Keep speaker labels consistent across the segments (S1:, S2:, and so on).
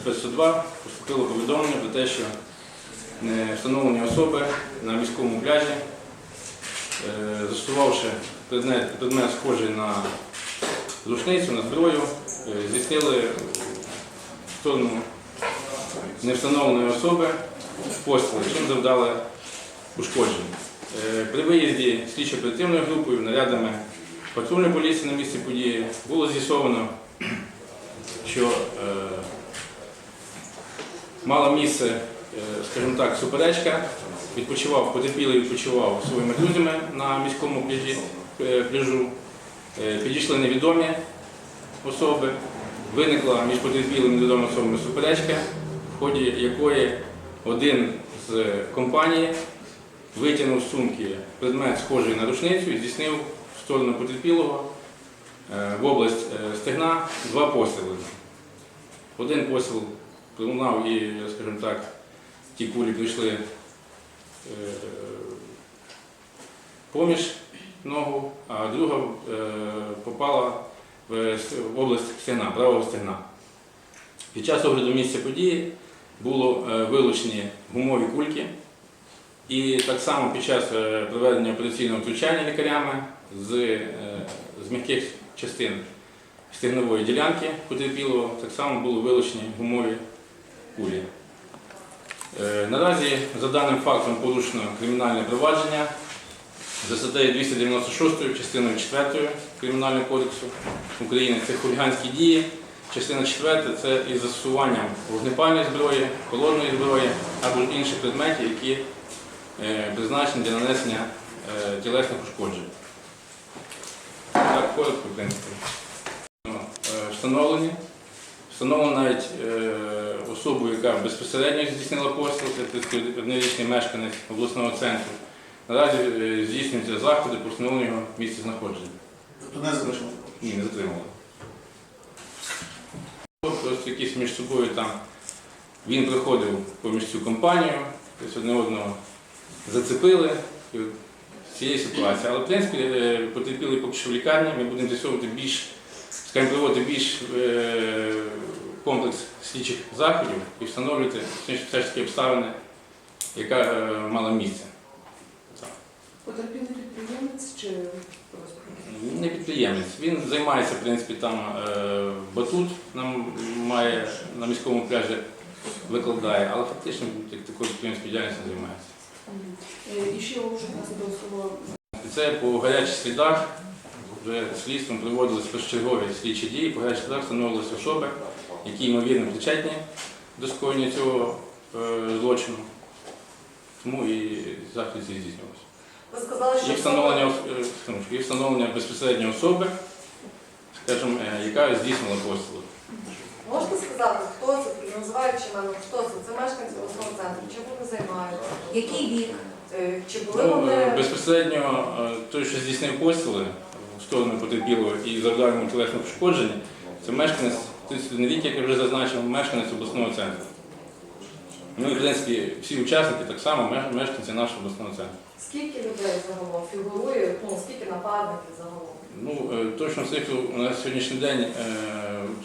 S1: спецсудва поступило повідомлення про те, що встановлені особи на міському пляжі, е, застосувавши предмет, предмет схожий на рушницю, на зброю, е, здійснили в сторону невстановленої особи постріли, чим завдали ушкоджень. Е, При виїзді слідчо-оперативною групою, нарядами патрульної поліції на місці події було з'ясовано, що е, мала місце, е, скажімо так, суперечка. Відпочивав, потерпілий відпочивав своїми друзями на міському пляжі, е, пляжу. Е, Підійшли невідомі особи. Виникла між потерпілими невідомими особами суперечка, в ході якої один з компанії витягнув з сумки предмет схожий на рушницю і здійснив в сторону потерпілого в область стегна два постріли. Один постріл пролунав і, скажімо так, ті кулі прийшли е, поміж ногу, а друга е, попала в область стегна, правого стегна. Під час огляду місця події було е, вилучені гумові кульки, і так само під час проведення операційного втручання лікарями з, з м'яких частин стегнової ділянки потерпілого так само були вилучені гумові кулі. Е, Наразі за даним фактом порушено кримінальне провадження за статтею 296 частиною 4 Кримінального кодексу України. Це хуліганські дії. Частина 4 це із застосуванням вогнепальної зброї, холодної зброї або інших предметів, які е, призначені для нанесення е, тілесних ушкоджень. Так, коротко, в принципі. Встановлені. Встановлено навіть е, особу, яка безпосередньо здійснила постріл, це 31-річний мешканець обласного центру. Наразі е, здійснюються заходи по встановленню його місця знаходження.
S2: Тобто не залишили.
S1: Ні, не затримали. Просто якісь між собою там він приходив поміж цю компанію, тобто одне одного зацепили з цієї ситуації. Але в принципі е, потерпіли поки що в лікарні, ми будемо з'ясовувати більш, скажімо, проводити більш е, комплекс слідчих заходів і встановлювати все ж таки обставини, яка е, мала місце.
S3: Потерпілий підприємець чи просто?
S1: Не підприємець. Він займається, в принципі, там е, батут нам має на міському пляжі викладає, але фактично такою підприємською діяльністю займається.
S3: І ще уже нас
S1: І це по гарячих слідах вже слідством проводились першочергові слідчі дії, по гарячих слідах встановилися особи, які ймовірно причетні до скоєння цього е, злочину. Тому і захід здійснювався.
S4: Ви сказали, що
S1: І встановлення, е, і встановлення безпосередньо особи, скажімо, е, яка здійснила постріл.
S4: можете сказати, хто це, називаючи мене, хто це? Це мешканці обласного центру, чим вони займаються? Який вік? Чи були
S1: Ну,
S4: вони
S1: безпосередньо той, що здійснив постріли в сторону потерпілого і завдав йому тілесне пошкодження, це мешканець 31 як я вже зазначив, мешканець обласного центру. Ну і в принципі всі учасники так само мешканці нашого обласного центру.
S4: скільки людей загалом фігурує, ну скільки нападників загалом?
S1: Ну, е, точно цифру на сьогоднішній день е,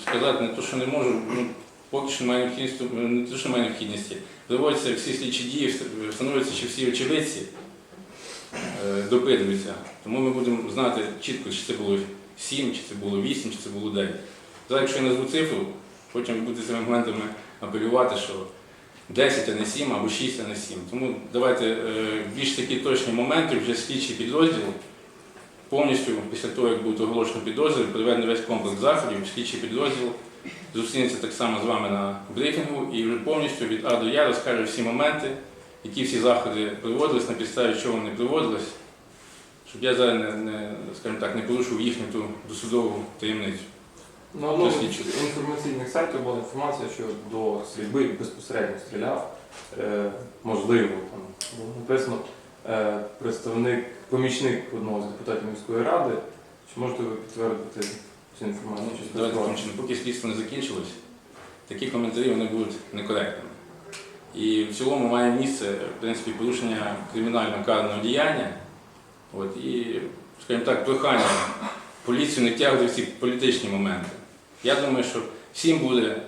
S1: сказати не то, що не можу, ну, поки що немає необхідності, не те, що немає необхідності. Проводяться всі слідчі дії, встановлюються, чи всі очевидці е, допитуються. Тому ми будемо знати чітко, чи це було 7, чи це було 8, чи це було 9. Зараз, якщо я назву цифру, потім ви будете цими моментами апелювати, що 10, а не 7, або 6, а не 7. Тому давайте е, більш такі точні моменти, вже слідчий підрозділ повністю після того, як буде оголошено підрозділ, проведено весь комплекс заходів, слідчий підрозділ зустрінеться так само з вами на брифінгу і вже повністю від А до Я розкаже всі моменти, які всі заходи проводились, на підставі чого вони проводились, щоб я зараз не, не, скажімо так, не порушив їхню ту досудову таємницю.
S5: На одному
S1: Досліджую.
S5: з інформаційних сайтів була інформація, що до стрільби безпосередньо стріляв, е, можливо, там було написано е, представник, помічник одного з депутатів міської ради. Чи можете ви підтвердити цю інформацію?
S1: Давайте поки слідство не закінчилось, такі коментарі вони будуть некоректними. І в цілому має місце в принципі, порушення кримінального карного діяння. От, і, скажімо так, прохання поліцію не тягнути в ці політичні моменти. Я думаю, що всім буде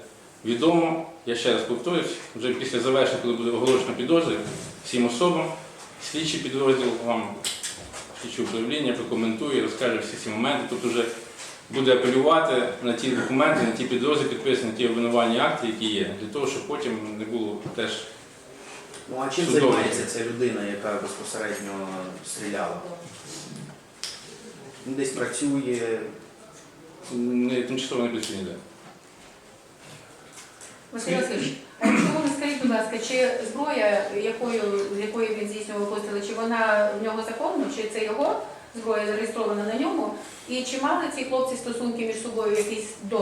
S1: відомо, я ще раз повторюсь, вже після завершення, коли буде оголошено підозри всім особам, слідчий підрозділ вам слідче управління прокоментує, розкаже всі ці моменти. Тобто вже буде апелювати на ті документи, на ті підрозділи, підписані на ті обвинувальні акти, які є, для того, щоб потім не було теж
S2: Ну а чим
S1: Судовий.
S2: займається ця людина, яка безпосередньо стріляла? Десь працює.
S1: не тимчасово не працює ніде.
S6: Василь Васильович, а якщо ви скажіть, будь ласка, чи зброя, якою, з якої він здійснював постріли, чи вона в нього законна, чи це його зброя зареєстрована на ньому? І чи мали ці хлопці стосунки між собою якісь до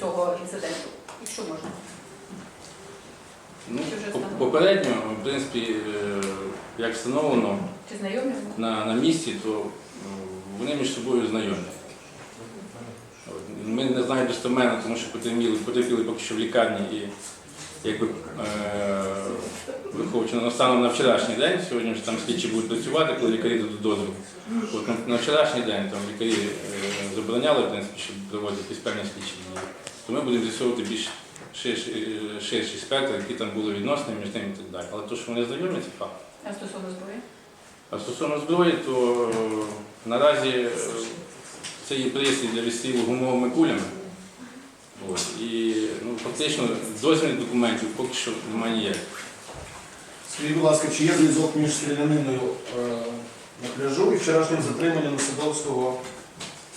S6: цього інциденту? Якщо можна.
S1: Ну,
S6: Чи вже встановлено?
S1: попередньо, в принципі, е, як встановлено
S6: Чи знайомі?
S1: на, на місці, то м, вони між собою знайомі. От, Ми не знаємо достеменно, тому що потерпіли, потерпіли поки що в лікарні і якби е, виходячи на станом на вчорашній день, сьогодні вже там слідчі будуть працювати, коли лікарі дадуть дозвіл. От, на, на вчорашній день там лікарі е, забороняли, в принципі, щоб проводити якісь певні слідчі дії. То ми будемо з'ясовувати більш ширший, е, ширший спектр, які там були відносини між ними і так далі. Але то, що вони знайомі, це факт.
S6: А стосовно зброї?
S1: А стосовно зброї, то е, наразі е, це є пристрій для відстрілу гумовими кулями. Фактично дозвільних документів поки що немає ніяких.
S7: Скажіть, будь ласка, чи є зв'язок між стріляниною е, на пляжу і вчорашнім затриманням Садовського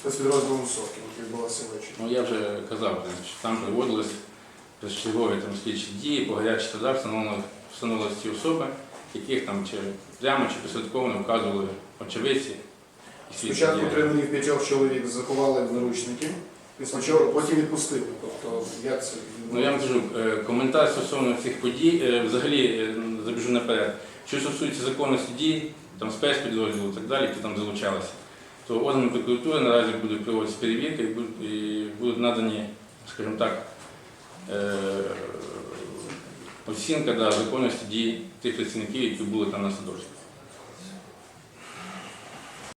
S7: спецпідрозділом Сокіл, який відбулося ввечері?
S1: Ну, я вже казав, що там проводились першочергові там, слідчі дії, по гарячих судах встановлено- встановилися ті особи, яких там чи прямо чи посередковано вказували очевидці. і свідки
S7: Спочатку
S1: дії.
S7: триманих п'ятьох чоловік заховали в наручники, чого потім відпустили. Тобто, як це
S1: Ну я вам кажу, е, коментар стосовно цих подій, е, взагалі е, забіжу наперед. Що стосується законності дій, там спецпідрозділу і так далі, які там залучалися, то органи прокуратури наразі будуть проводити перевірки і будуть, і будуть надані, скажімо так, е, оцінка да, законності дій тих працівників, які були там на садочку.